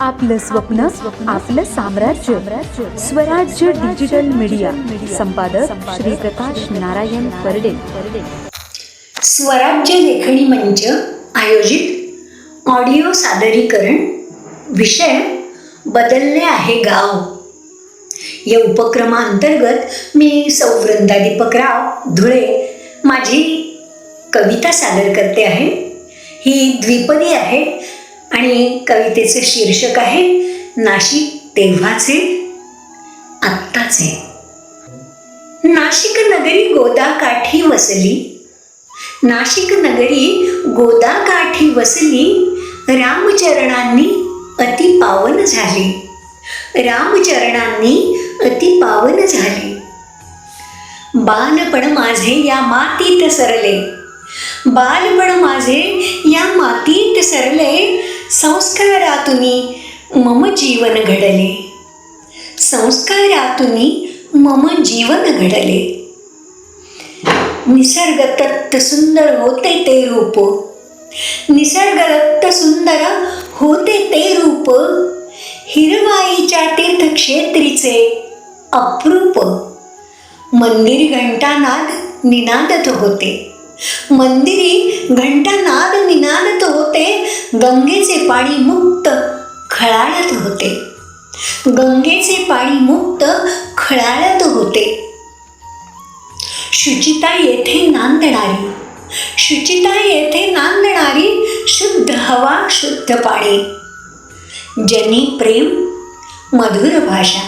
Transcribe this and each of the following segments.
आपलं स्वप्न आपलं साम्राज्य. स्वराज्य डिजिटल मीडिया. संपादक श्री प्रकाश नारायण परडे. स्वराज्य लेखणी मंच आयोजित ऑडिओ सादरीकरण विषय बदलले आहे गाव. या उपक्रमाअंतर्गत मी सौवृंदा दीपकराव धुळे माझी कविता सादर करते आहे. ही द्विपदी आहे. आणि कवितेचे शीर्षक आहे नाशिक तेव्हाचे आत्ताचे. नाशिक नगरी गोदाकाठी वसली. नाशिक नगरी गोदाकाठी वसली. रामचरणांनी अति पावन झाली. रामचरणांनी अति पावन झाली. बालपण माझे या मातीत सरले. बालपण माझे या मातीत सरले. संस्कारातून मम जीवन घडले. संस्कारातून मम जीवन घडले. निसर्गतत्त सुंदर होते ते रूप. निसर्गदत्त सुंदर होते ते रूप. हिरवाईच्या तीर्थक्षेत्रीचे अप्रूप. मंदिर घंटानाद निनादत होते. मंदिरी घंटानाद निनादत होते गंगेचे पाणी मुक्त खळाळत होते. गंगेचे पाणी मुक्त खळाळत होते. शुचिता येथे नांदणारी शुचिता येथे नांदणारी शुद्ध हवा शुद्ध पाणी. जनी प्रेम मधुर भाषा.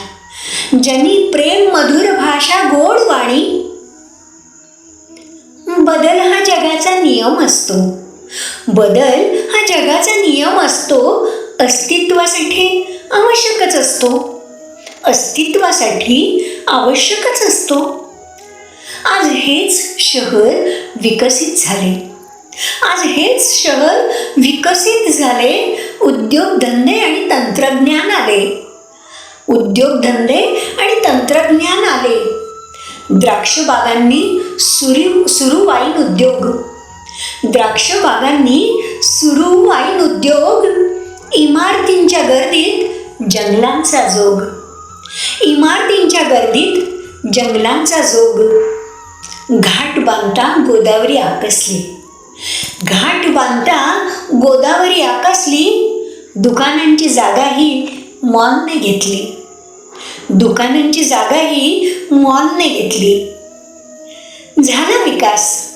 जनी प्रेम मधुर भाषा गोड वाणी. बदल हा जगाचा नियम असतो. बदल हा जगाचा नियम असतो. अस्तित्वासाठी आवश्यकच असतो. अस्तित्वासाठी आवश्यकच असतो. आज हेच शहर विकसित झाले. आज हेच शहर विकसित झाले. उद्योगधंदे आणि तंत्रज्ञान आले. उद्योगधंदे आणि तंत्रज्ञान आले. द्राक्ष बागांनी सुरू सुरू वाईन उद्योग. द्राक्ष बागांनी सुरू वाईन उद्योग. इमारतींच्या गर्दीत जंगलांचा जोग. इमारतींच्या गर्दीत जंगलांचा जोग. घाट बांधता गोदावरी आकसली. घाट बांधता गोदावरी आकसली. दुकानांची जागाही मॉलने घेतली. दुकानांची जागाही मॉलने घेतली. झाला विकास.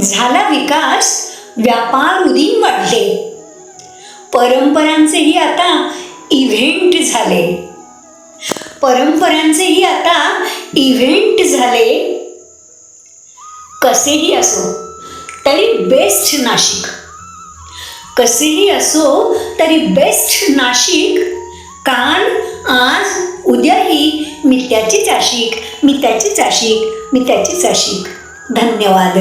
झाला विकास व्यापार उदीन वाढले. परंपरांचेही आता इव्हेंट झाले. परंपरांचेही आता इव्हेंट झाले. कसेही असो तरी बेस्ट नाशिक. कसेही असो तरी बेस्ट नाशिक कान आज उद्याही मी त्याचीच आशिक मी त्याचीच आशिक मी त्याचीच आशिक. धन्यवाद.